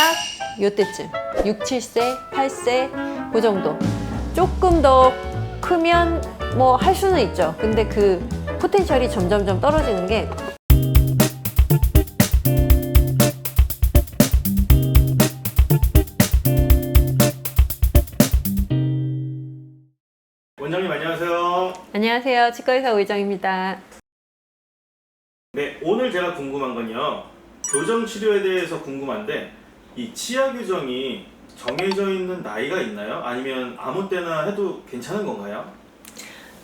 딱 요때쯤. 6, 7세, 8세 그 정도. 조금 더 크면 뭐 할 수는 있죠. 근데 그 포텐셜이 점점점 떨어지는 게 원장님 안녕하세요. 안녕하세요. 치과의사 오이정입니다. 네, 오늘 제가 궁금한 건요. 교정 치료에 대해서 궁금한데 이 치아 교정이 정해져 있는 나이가 있나요? 아니면 아무 때나 해도 괜찮은 건가요?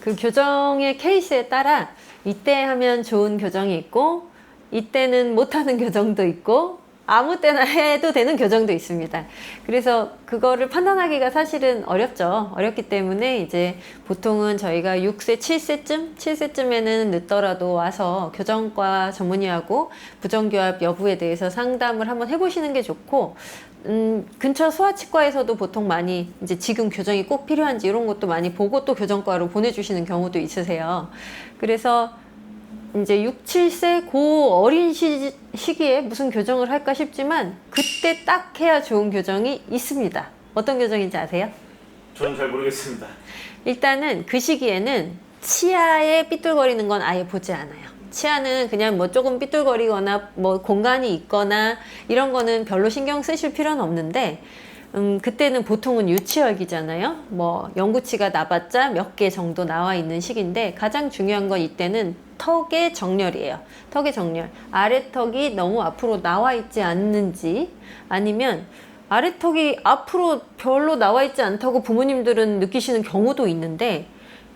그 교정의 케이스에 따라 이때 하면 좋은 교정이 있고 이때는 못하는 교정도 있고 아무 때나 해도 되는 교정도 있습니다. 그래서 그거를 판단하기가 사실은 어렵죠. 어렵기 때문에 이제 보통은 저희가 6세, 7세쯤, 7세쯤에는 늦더라도 와서 교정과 전문의하고 부정교합 여부에 대해서 상담을 한번 해보시는 게 좋고 음, 근처 소아치과에서도 보통 많이 이제 지금 교정이 꼭 필요한지 이런 것도 많이 보고 또 교정과로 보내주시는 경우도 있으세요. 그래서 이제 6, 7세 고 어린 시, 시기에 무슨 교정을 할까 싶지만 그때 딱 해야 좋은 교정이 있습니다. 어떤 교정인지 아세요? 저는 잘 모르겠습니다. 일단은 그 시기에는 치아에 삐뚤거리는 건 아예 보지 않아요. 치아는 그냥 뭐 조금 삐뚤거리거나 뭐 공간이 있거나 이런 거는 별로 신경 쓰실 필요는 없는데 음, 그때는 보통은 유치열기잖아요. 뭐 영구치가 나봤자 몇 개 정도 나와 있는 시기인데 가장 중요한 건 이때는 턱의 정렬이에요. 턱의 정렬. 아래 턱이 너무 앞으로 나와 있지 않는지 아니면 아래 턱이 앞으로 별로 나와 있지 않다고 부모님들은 느끼시는 경우도 있는데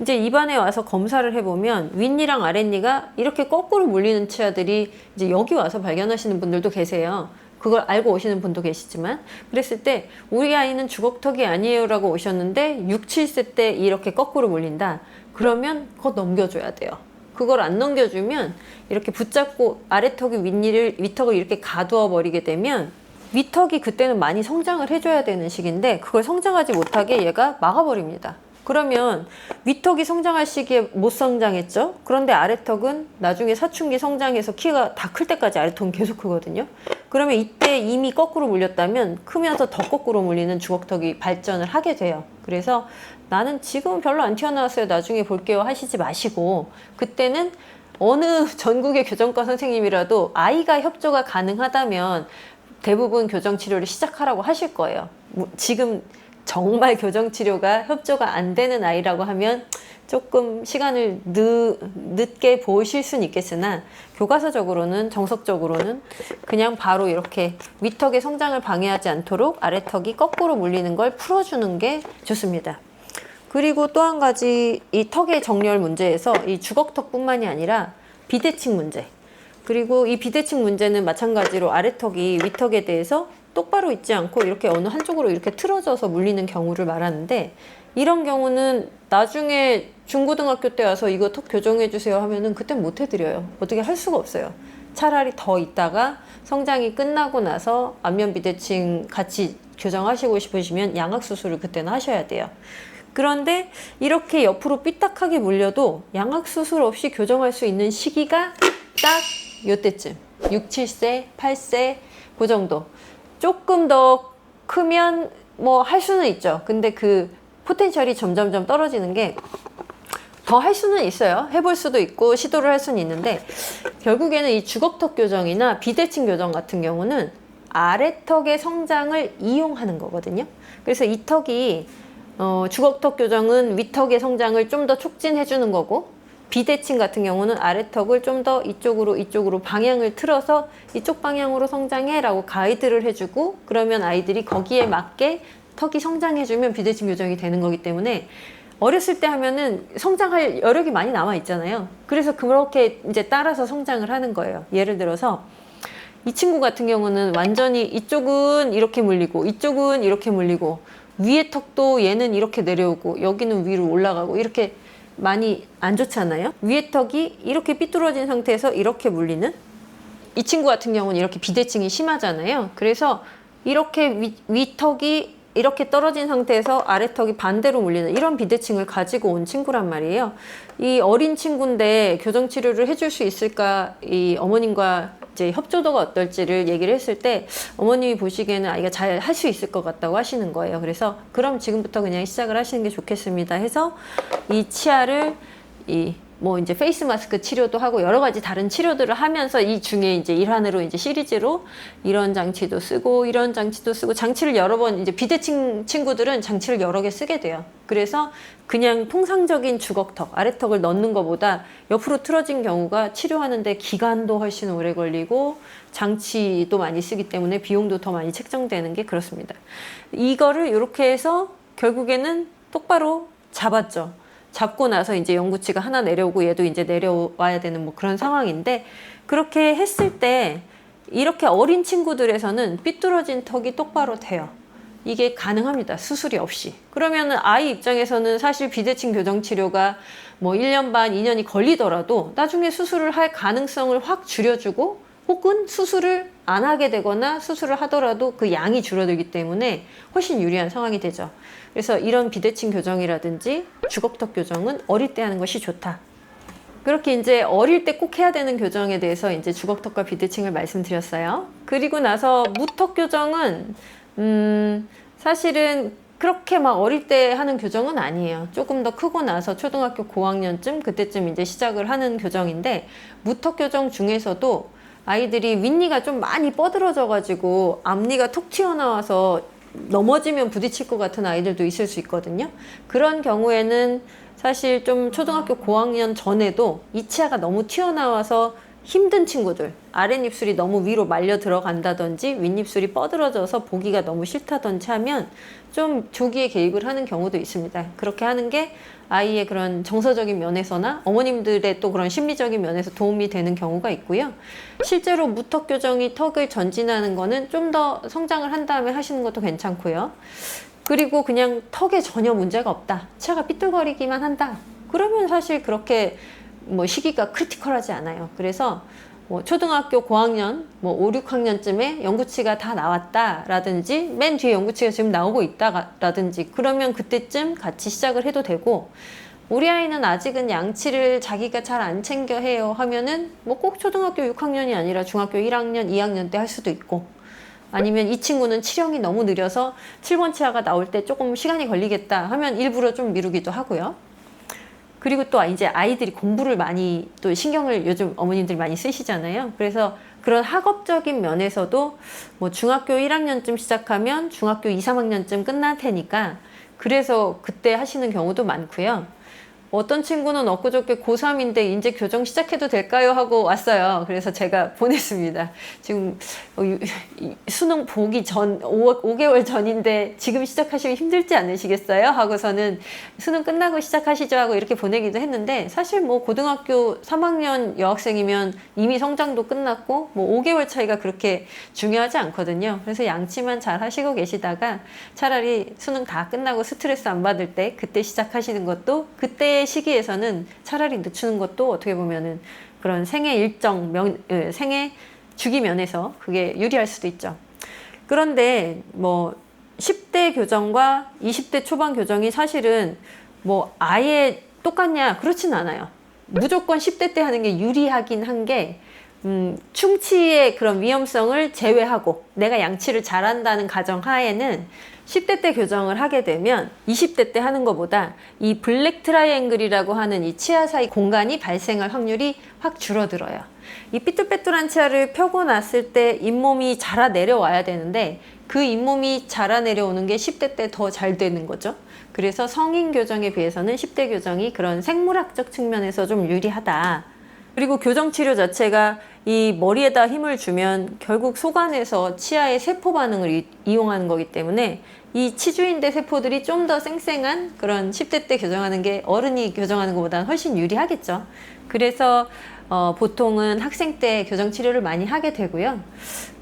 이제 입안에 와서 검사를 해보면 윗니랑 아랫니가 이렇게 거꾸로 물리는 치아들이 이제 여기 와서 발견하시는 분들도 계세요. 그걸 알고 오시는 분도 계시지만 그랬을 때 우리 아이는 주걱턱이 아니에요 라고 오셨는데 6, 7세 때 이렇게 거꾸로 물린다. 그러면 그거 넘겨줘야 돼요. 그걸 안 넘겨주면 이렇게 붙잡고 아래턱이 윗니를 위턱을 이렇게 가두어 버리게 되면 위턱이 그때는 많이 성장을 해줘야 되는 시기인데 그걸 성장하지 못하게 얘가 막아버립니다. 그러면 위턱이 성장할 시기에 못 성장했죠? 그런데 아래턱은 나중에 사춘기 성장해서 키가 다 클 때까지 아래턱은 계속 크거든요. 그러면 이때 이미 거꾸로 물렸다면 크면서 더 거꾸로 물리는 주걱턱이 발전을 하게 돼요. 그래서 나는 지금 별로 안 튀어나왔어요. 나중에 볼게요. 하시지 마시고 그때는 어느 전국의 교정과 선생님이라도 아이가 협조가 가능하다면 대부분 교정 치료를 시작하라고 하실 거예요. 뭐 지금 정말 교정 치료가 협조가 안 되는 아이라고 하면 조금 시간을 늦, 늦게 보실 수는 있겠으나 교과서적으로는 정석적으로는 그냥 바로 이렇게 위턱의 성장을 방해하지 않도록 아래턱이 거꾸로 물리는 걸 풀어주는 게 좋습니다. 그리고 또 한 가지 이 턱의 정렬 문제에서 이 주걱턱뿐만이 아니라 비대칭 문제 그리고 이 비대칭 문제는 마찬가지로 아래턱이 위턱에 대해서 똑바로 있지 않고 이렇게 어느 한쪽으로 이렇게 틀어져서 물리는 경우를 말하는데 이런 경우는 나중에 중고등학교 때 와서 이거 턱 교정해 주세요 하면은 그땐 못 해드려요. 어떻게 할 수가 없어요. 차라리 더 있다가 성장이 끝나고 나서 안면 비대칭 같이 교정하시고 싶으시면 양악 수술을 그때는 하셔야 돼요. 그런데 이렇게 옆으로 삐딱하게 물려도 양악 수술 없이 교정할 수 있는 시기가 딱 요때쯤 6, 7세, 8세 그 정도 조금 더 크면 뭐 할 수는 있죠. 근데 그 포텐셜이 점점점 떨어지는 게 더 할 수는 있어요. 해볼 수도 있고 시도를 할 수는 있는데 결국에는 이 주걱턱 교정이나 비대칭 교정 같은 경우는 아래턱의 성장을 이용하는 거거든요. 그래서 이 턱이 어, 주걱턱 교정은 위턱의 성장을 좀 더 촉진해 주는 거고 비대칭 같은 경우는 아래턱을 좀 더 이쪽으로 이쪽으로 방향을 틀어서 이쪽 방향으로 성장해 라고 가이드를 해주고 그러면 아이들이 거기에 맞게 턱이 성장해주면 비대칭 교정이 되는 거기 때문에 어렸을 때 하면은 성장할 여력이 많이 남아 있잖아요. 그래서 그렇게 이제 따라서 성장을 하는 거예요. 예를 들어서 이 친구 같은 경우는 완전히 이쪽은 이렇게 물리고 이쪽은 이렇게 물리고 위에 턱도 얘는 이렇게 내려오고 여기는 위로 올라가고 이렇게 많이 안 좋잖아요. 위에 턱이 이렇게 삐뚤어진 상태에서 이렇게 물리는 이 친구 같은 경우는 이렇게 비대칭이 심하잖아요. 그래서 이렇게 위, 위턱이 이렇게 떨어진 상태에서 아래턱이 반대로 물리는 이런 비대칭을 가지고 온 친구란 말이에요. 이 어린 친구인데 교정 치료를 해줄 수 있을까 이 어머님과 이제 협조도가 어떨지를 얘기를 했을 때 어머님이 보시기에는 아이가 잘 할 수 있을 것 같다고 하시는 거예요. 그래서 그럼 지금부터 그냥 시작을 하시는 게 좋겠습니다. 해서 이 치아를 이 뭐 이제 페이스 마스크 치료도 하고 여러 가지 다른 치료들을 하면서 이 중에 이제 일환으로 이제 시리즈로 이런 장치도 쓰고 이런 장치도 쓰고 장치를 여러 번 이제 비대칭 친구들은 장치를 여러 개 쓰게 돼요. 그래서 그냥 통상적인 주걱턱 아래턱을 넣는 것보다 옆으로 틀어진 경우가 치료하는데 기간도 훨씬 오래 걸리고 장치도 많이 쓰기 때문에 비용도 더 많이 책정되는 게 그렇습니다. 이거를 이렇게 해서 결국에는 똑바로 잡았죠. 잡고 나서 이제 영구치가 하나 내려오고 얘도 이제 내려와야 되는 뭐 그런 상황인데 그렇게 했을 때 이렇게 어린 친구들에서는 삐뚤어진 턱이 똑바로 돼요. 이게 가능합니다. 수술이 없이. 그러면은 아이 입장에서는 사실 비대칭 교정 치료가 뭐 1년 반, 2년이 걸리더라도 나중에 수술을 할 가능성을 확 줄여주고 혹은 수술을 안 하게 되거나 수술을 하더라도 그 양이 줄어들기 때문에 훨씬 유리한 상황이 되죠. 그래서 이런 비대칭 교정이라든지 주걱턱 교정은 어릴 때 하는 것이 좋다. 그렇게 이제 어릴 때 꼭 해야 되는 교정에 대해서 이제 주걱턱과 비대칭을 말씀드렸어요. 그리고 나서 무턱 교정은 음 사실은 그렇게 막 어릴 때 하는 교정은 아니에요. 조금 더 크고 나서 초등학교 고학년쯤 그때쯤 이제 시작을 하는 교정인데 무턱 교정 중에서도 아이들이 윗니가 좀 많이 뻗어져 가지고 앞니가 톡 튀어나와서 넘어지면 부딪힐 것 같은 아이들도 있을 수 있거든요. 그런 경우에는 사실 좀 초등학교 고학년 전에도 이 치아가 너무 튀어나와서 힘든 친구들 아랫입술이 너무 위로 말려 들어간다든지 윗입술이 뻗어져서 보기가 너무 싫다든지 하면 좀 조기에 개입을 하는 경우도 있습니다. 그렇게 하는 게 아이의 그런 정서적인 면에서나 어머님들의 또 그런 심리적인 면에서 도움이 되는 경우가 있고요. 실제로 무턱 교정이 턱을 전진하는 거는 좀 더 성장을 한 다음에 하시는 것도 괜찮고요. 그리고 그냥 턱에 전혀 문제가 없다. 치아가 삐뚤거리기만 한다. 그러면 사실 그렇게 뭐 시기가 크리티컬하지 않아요. 그래서 뭐 초등학교 고학년, 뭐 5, 6학년쯤에 연구치가 다 나왔다라든지 맨 뒤에 연구치가 지금 나오고 있다라든지 그러면 그때쯤 같이 시작을 해도 되고 우리 아이는 아직은 양치를 자기가 잘 안 챙겨 해요 하면은 뭐 꼭 초등학교 6학년이 아니라 중학교 1학년, 2학년 때 할 수도 있고 아니면 이 친구는 치령이 너무 느려서 7번 치아가 나올 때 조금 시간이 걸리겠다 하면 일부러 좀 미루기도 하고요. 그리고 또 이제 아이들이 공부를 많이 또 신경을 요즘 어머님들이 많이 쓰시잖아요. 그래서 그런 학업적인 면에서도 뭐 중학교 1학년쯤 시작하면 중학교 2, 3학년쯤 끝날 테니까 그래서 그때 하시는 경우도 많고요. 어떤 친구는 엊그저께 고3인데 이제 교정 시작해도 될까요? 하고 왔어요. 그래서 제가 보냈습니다. 지금 어, 수능 보기 전, 5, 5개월 전인데 지금 시작하시면 힘들지 않으시겠어요? 하고서는 수능 끝나고 시작하시죠 하고 이렇게 보내기도 했는데 사실 뭐 고등학교 3학년 여학생이면 이미 성장도 끝났고 뭐 5개월 차이가 그렇게 중요하지 않거든요. 그래서 양치만 잘 하시고 계시다가 차라리 수능 다 끝나고 스트레스 안 받을 때 그때 시작하시는 것도 그때 의 시기에서는 차라리 늦추는 것도 어떻게 보면은 그런 생애 일정 명, 예, 생애 주기 면에서 그게 유리할 수도 있죠. 그런데 뭐 10대 교정과 20대 초반 교정이 사실은 뭐 아예 똑같냐 그렇진 않아요. 무조건 10대 때 하는 게 유리하긴 한 게 음, 충치의 그런 위험성을 제외하고 내가 양치를 잘한다는 가정 하에는 10대 때 교정을 하게 되면 20대 때 하는 것보다 이 블랙 트라이앵글이라고 하는 이 치아 사이 공간이 발생할 확률이 확 줄어들어요. 이 삐뚤빼뚤한 치아를 펴고 났을 때 잇몸이 자라 내려와야 되는데 그 잇몸이 자라 내려오는 게 10대 때 더 잘 되는 거죠. 그래서 성인 교정에 비해서는 10대 교정이 그런 생물학적 측면에서 좀 유리하다. 그리고 교정 치료 자체가 이 머리에다 힘을 주면 결국 속안에서 치아의 세포 반응을 이, 이용하는 거기 때문에 이 치주인대 세포들이 좀 더 쌩쌩한 그런 10대 때 교정하는 게 어른이 교정하는 것보다는 훨씬 유리하겠죠. 그래서 어, 보통은 학생 때 교정 치료를 많이 하게 되고요.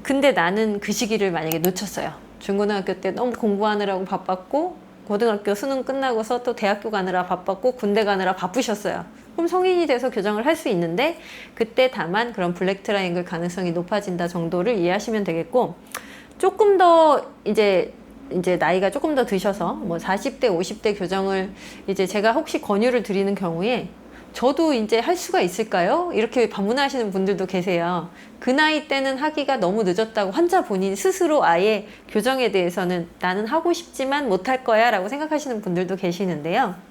근데 나는 그 시기를 만약에 놓쳤어요. 중고등학교 때 너무 공부하느라고 바빴고 고등학교 수능 끝나고서 또 대학교 가느라 바빴고 군대 가느라 바쁘셨어요. 그럼 성인이 돼서 교정을 할 수 있는데 그때 다만 그런 블랙 트라이앵글 가능성이 높아진다 정도를 이해하시면 되겠고 조금 더 이제 이제 나이가 조금 더 드셔서 뭐 40대, 50대 교정을 이제 제가 혹시 권유를 드리는 경우에 저도 이제 할 수가 있을까요? 이렇게 반문하시는 분들도 계세요. 그 나이 때는 하기가 너무 늦었다고 환자 본인 스스로 아예 교정에 대해서는 나는 하고 싶지만 못할 거야 라고 생각하시는 분들도 계시는데요.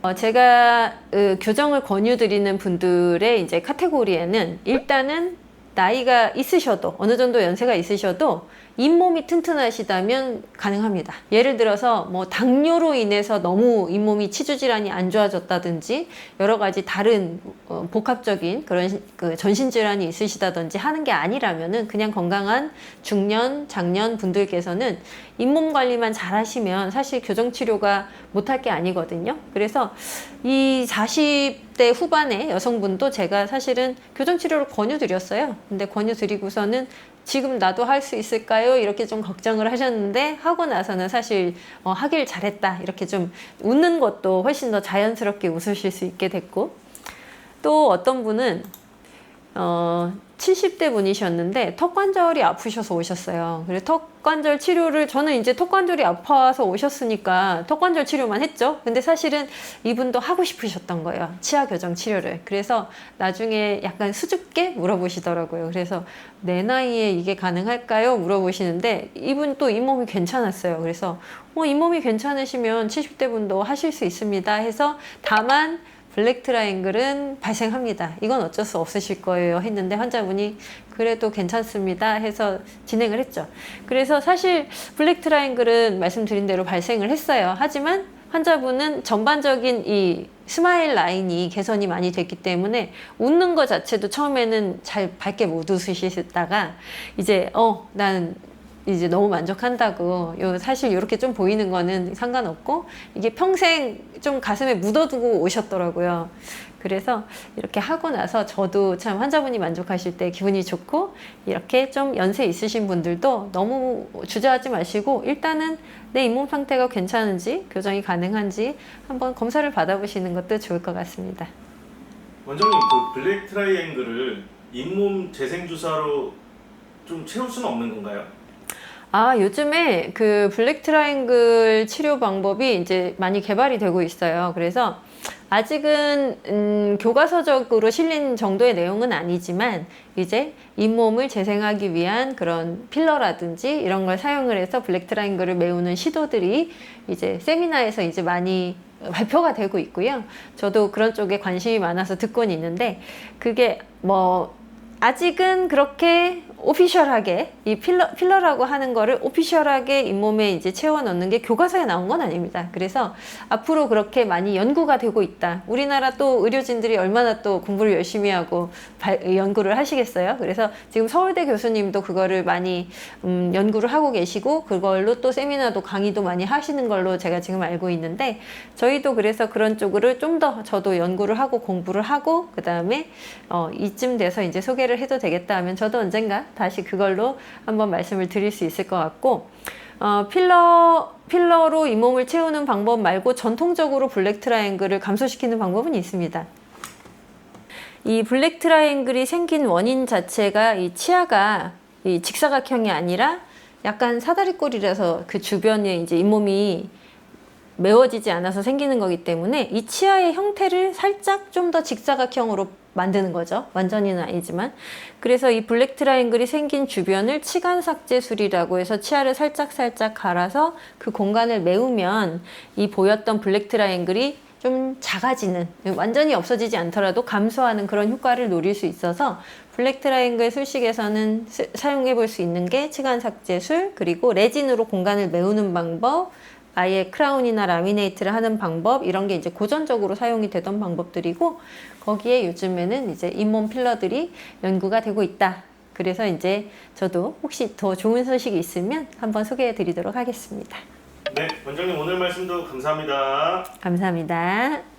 어, 제가 어, 교정을 권유드리는 분들의 이제 카테고리에는 일단은 나이가 있으셔도 어느 정도 연세가 있으셔도 잇몸이 튼튼하시다면 가능합니다. 예를 들어서 뭐 당뇨로 인해서 너무 잇몸이 치주 질환이 안 좋아졌다든지 여러 가지 다른 어, 복합적인 그런 시- 그 전신 질환이 있으시다든지 하는 게 아니라면은 그냥 건강한 중년, 장년 분들께서는 잇몸 관리만 잘 하시면 사실 교정 치료가 못할 게 아니거든요. 그래서 이 40대 후반의 여성분도 제가 사실은 교정 치료를 권유드렸어요. 근데 권유드리고서는 지금 나도 할 수 있을까요? 이렇게 좀 걱정을 하셨는데 하고 나서는 사실 어, 하길 잘했다 이렇게 좀 웃는 것도 훨씬 더 자연스럽게 웃으실 수 있게 됐고 또 어떤 분은 어, 70대 분이셨는데 턱관절이 아프셔서 오셨어요. 그래서 턱관절 치료를 저는 이제 턱관절이 아파서 오셨으니까 턱관절 치료만 했죠. 근데 사실은 이분도 하고 싶으셨던 거예요. 치아 교정 치료를. 그래서 나중에 약간 수줍게 물어보시더라고요. 그래서 내 나이에 이게 가능할까요? 물어보시는데 이분 또 잇몸이 괜찮았어요. 그래서 어, 잇몸이 괜찮으시면 70대 분도 하실 수 있습니다. 해서 다만 블랙 트라이앵글은 발생합니다. 이건 어쩔 수 없으실 거예요. 했는데 환자분이 그래도 괜찮습니다. 해서 진행을 했죠. 그래서 사실 블랙 트라이앵글은 말씀드린 대로 발생을 했어요. 하지만 환자분은 전반적인 이 스마일 라인이 개선이 많이 됐기 때문에 웃는 것 자체도 처음에는 잘 밝게 못 웃으시다가 이제 어, 난 이제 너무 만족한다고. 요 사실 이렇게 좀 보이는 거는 상관없고 이게 평생 좀 가슴에 묻어두고 오셨더라고요. 그래서 이렇게 하고 나서 저도 참 환자분이 만족하실 때 기분이 좋고 이렇게 좀 연세 있으신 분들도 너무 주저하지 마시고 일단은 내 잇몸 상태가 괜찮은지 교정이 가능한지 한번 검사를 받아보시는 것도 좋을 것 같습니다. 원장님 그 블랙 트라이앵글을 잇몸 재생 주사로 좀 채울 수는 없는 건가요? 아, 요즘에 그 블랙 트라이앵글 치료 방법이 이제 많이 개발이 되고 있어요. 그래서 아직은 음, 교과서적으로 실린 정도의 내용은 아니지만 이제 잇몸을 재생하기 위한 그런 필러라든지 이런 걸 사용을 해서 블랙 트라이앵글을 메우는 시도들이 이제 세미나에서 이제 많이 발표가 되고 있고요. 저도 그런 쪽에 관심이 많아서 듣고는 있는데 그게 뭐 아직은 그렇게 오피셜하게 이 필러 필러라고 하는 거를 오피셜하게 잇몸에 이제 채워 넣는 게 교과서에 나온 건 아닙니다. 그래서 앞으로 그렇게 많이 연구가 되고 있다. 우리나라 또 의료진들이 얼마나 또 공부를 열심히 하고 발- 연구를 하시겠어요. 그래서 지금 서울대 교수님도 그거를 많이 음, 연구를 하고 계시고 그걸로 또 세미나도 강의도 많이 하시는 걸로 제가 지금 알고 있는데 저희도 그래서 그런 쪽으로 좀 더 저도 연구를 하고 공부를 하고 그 다음에 어, 이쯤 돼서 이제 소개를 해도 되겠다 하면 저도 언젠가 다시 그걸로 한번 말씀을 드릴 수 있을 것 같고 어, 필러 필러로 잇몸을 채우는 방법 말고 전통적으로 블랙 트라이앵글을 감소시키는 방법은 있습니다. 이 블랙 트라이앵글이 생긴 원인 자체가 이 치아가 이 직사각형이 아니라 약간 사다리꼴이라서 그 주변에 이제 잇몸이 메워지지 않아서 생기는 거기 때문에 이 치아의 형태를 살짝 좀 더 직사각형으로 만드는 거죠. 완전히는 아니지만. 그래서 이 블랙 트라이앵글이 생긴 주변을 치간 삭제술이라고 해서 치아를 살짝 살짝 갈아서 그 공간을 메우면 이 보였던 블랙 트라이앵글이 좀 작아지는 완전히 없어지지 않더라도 감소하는 그런 효과를 노릴 수 있어서 블랙 트라이앵글 술식에서는 스- 사용해 볼 수 있는 게 치간 삭제술 그리고 레진으로 공간을 메우는 방법 아예 크라운이나 라미네이트를 하는 방법 이런 게 이제 고전적으로 사용이 되던 방법들이고 거기에 요즘에는 이제 잇몸 필러들이 연구가 되고 있다. 그래서 이제 저도 혹시 더 좋은 소식이 있으면 한번 소개해 드리도록 하겠습니다. 네 원장님 오늘 말씀도 감사합니다. 감사합니다.